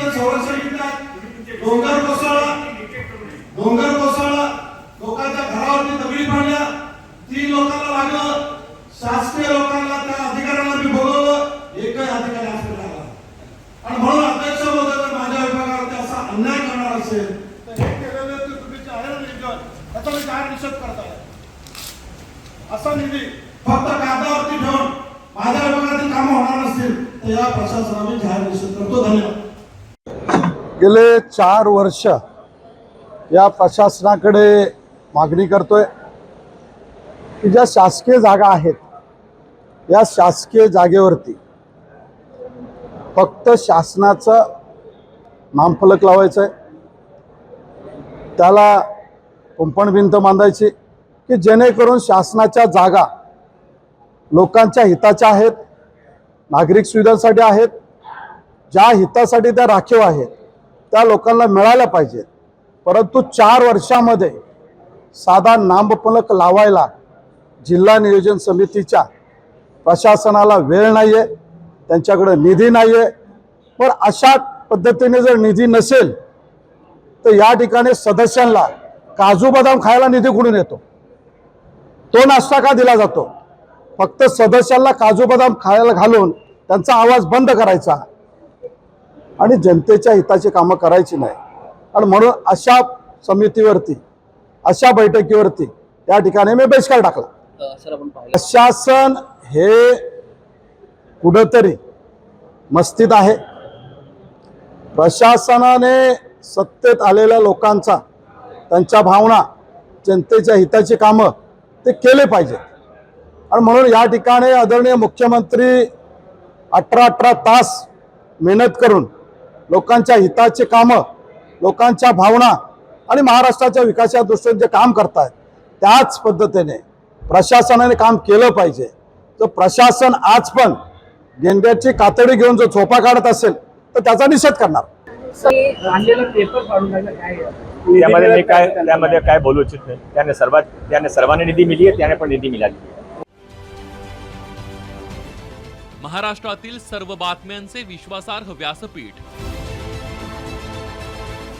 जर संरक्षण घेतात डोंगर कोसळला. डोंगर कोसळला. लोकांच्या घरावरती दगडी पडल्या तीन लोकांना लागलं. शासकीय लोकांना त्या अधिकाऱ्यांना मी बोलवलं. एकही अधिकारी असं लागला आणि म्हणून अध्यक्ष महोदय जर माझ्या विभागावरती असा अन्याय करणार असेल तर हे केलेलं तुम्ही जाहीर नियोजन याचा मी जाहीर निषेध करताय असा निधी फक्त कागदावरती ठेवून माझ्या विभागातील कामं होणार नसतील तर या प्रशासनाने जाहीर निषेध करतो. धन्यवाद. गेले चार वर्ष या प्रशासनाकडे मागणी करतोय की ज्या शासकीय जागा आहेत या शासकीय जागेवरती फक्त शासनाचं नामफलक लावायचं आहे त्याला कुंपण भिंत बांधायची की जेणेकरून शासनाच्या जागा लोकांच्या हिताच्या आहेत नागरिक सुविधांसाठी आहेत ज्या हितासाठी त्या राखीव आहेत त्या लोकांना मिळाल्या पाहिजेत परंतु चार वर्षामध्ये साधा नामफलक लावायला जिल्हा नियोजन समितीच्या प्रशासनाला वेळ नाही आहे त्यांच्याकडे निधी नाही आहे पण अशा पद्धतीने जर निधी नसेल तर या ठिकाणी सदस्यांना काजू बदाम खायला निधी कुठून येतो. तो नाश्ता का दिला जातो? फक्त सदस्यांना काजू बदाम खायला घालून त्यांचा आवाज बंद करायचा. आणि जनतेच्या हिताची कामं करायची नाही. आणि म्हणून अशा समितीवरती अशा बैठकीवरती त्या ठिकाणी मी बहिष्कार टाकला. प्रशासन हे कुठंतरी मस्तीत आहे. प्रशासनाने सत्तेत आलेल्या लोकांचा त्यांच्या भावना जनतेच्या हिताची कामं ते केले पाहिजेत आणि म्हणून या ठिकाणी आदरणीय मुख्यमंत्री अठरा अठरा तास मेहनत करून लोकांच्या हिताची कामं लोकांच्या भावना आणि महाराष्ट्राच्या विकासाच्या दृष्टीने जे काम करतायत त्याच पद्धतीने प्रशासनाने काम केलं पाहिजे. तर प्रशासन आज पण गेंड्याची कातडी घेऊन जो झोपा काढत असेल तर त्याचा निषेध करणार. आणलेला पेपर फाडून टाकला काय त्यामध्ये मी काय त्यामध्ये काय बोलू इच्छित नाही. त्याने सर्वात त्याने सर्वांनी निधी मिली आहे त्याने पण निधी मिळाली महाराष्ट्रातील सर्व बातम्यांचे विश्वासार्ह व्यासपीठ